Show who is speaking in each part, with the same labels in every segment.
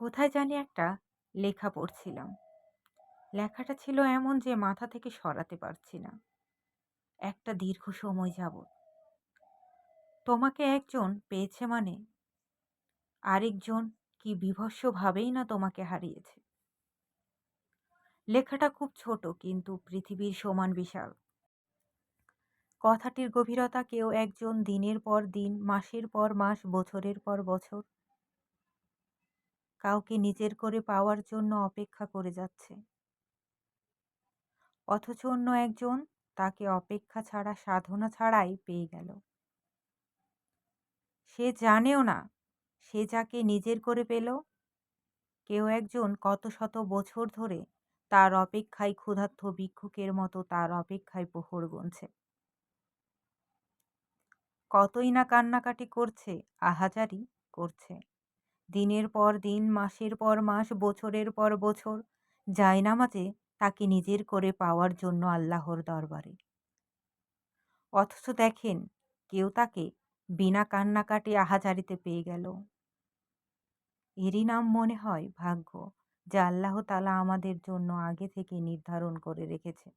Speaker 1: কোথায় জানি একটা লেখা পড়ছিলাম। লেখাটা ছিল এমন যে মাথা থেকে সরাতে পারছি না। একটা দীর্ঘ সময় যাবৎ। তোমাকে একজন পেয়েছে মানে? আরেকজন কি বিভৎসভাবেই না তোমাকে হারিয়েছে? লেখাটা খুব ছোট, কিন্তু পৃথিবীর সমান বিশাল। কথাটির গভীরতা কেউ একজন দিনের পর দিন, মাসের পর মাস, বছরের পর বছর কাউকে নিজের করে পাওয়ার জন্য অপেক্ষা করে যাচ্ছে। অথচ অন্য একজন তাকে অপেক্ষা ছাড়া, সাধনা ছাড়াই পেয়ে গেল। সে জানেও না সে যাকে নিজের করে পেল। কেউ একজন কত শত বছর ধরে তার অপেক্ষায় ক্ষুধার্থ ভিক্ষুকের মতো তার অপেক্ষায় প্রহর গুনছে। কতই না কান্নাকাটি করছে, আহাজারি করছে। দিনের পর দিন, মাসের পর মাস, বছরের পর বছর। নামাজে তাকে নিজের করে পাওয়ার জন্য আল্লাহর দরবারে। অথচ দেখেন, কেউ তাকে বিনা কান্নাকাটি আহাজারিতে পেয়ে গেল। এরই নাম মনে হয় ভাগ্য যা আল্লাহ তালা আমাদের জন্য আগে থেকে নির্ধারণ করে রেখেছে।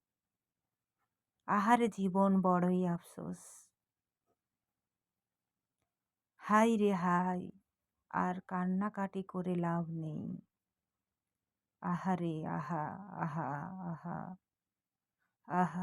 Speaker 1: আহারে জীবন বড়ই আফসোস। হাই রে হাই আর কান্নাকাটি করে লাভ নেই। আহারে আহা আহা আহা আহা।